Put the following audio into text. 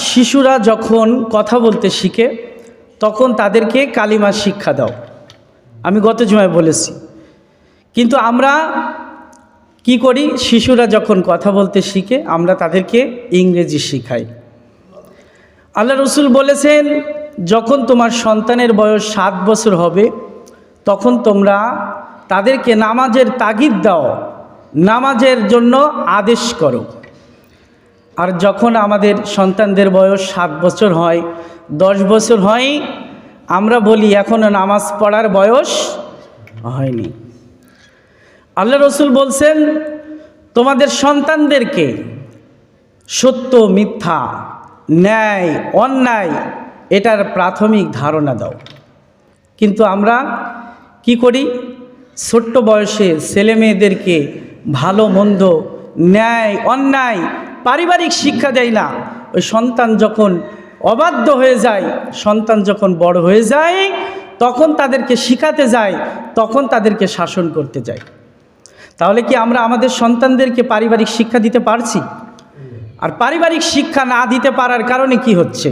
শিশুরা যখন কথা বলতে শিখে, তখন তাদেরকে কালিমা শিক্ষা দাও। আমি গত জুমায় বলেছি। কিন্তু আমরা কি করি? শিশুরা যখন কথা বলতে শিখে, আমরা তাদেরকে ইংরেজি শিখাই। আল্লাহ রসুল বলেছেন, যখন তোমার সন্তানের বয়স সাত বছর হবে, তখন তোমরা তাদেরকে নামাজের তাগিদ দাও। নামাজের জন্য আদেশ করো। আর যখন আমাদের সন্তানদের বয়স সাত বছর হয়, দশ বছর হয়, আমরা বলি এখনও নামাজ পড়ার বয়স হয়নি। আল্লাহ রসুল বলছেন, তোমাদের সন্তানদেরকে সত্য, মিথ্যা, ন্যায়, অন্যায়, এটার প্রাথমিক ধারণা দাও। কিন্তু আমরা কি করি? ছোট্ট বয়সে ছেলে মেয়েদেরকে ভালো, মন্দ, ন্যায়, অন্যায় পারিবারিক শিক্ষা দেয় না। ওই সন্তান যখন অবাধ্য হয়ে যায়, সন্তান যখন বড় হয়ে যায়, তখন তাদেরকে শিখাতে যায়, তখন তাদেরকে শাসন করতে যায়। তাহলে কি আমরা আমাদের সন্তানদেরকে পারিবারিক শিক্ষা দিতে পারছি? আর পারিবারিক শিক্ষা না দিতে পারার কারণে কি হচ্ছে?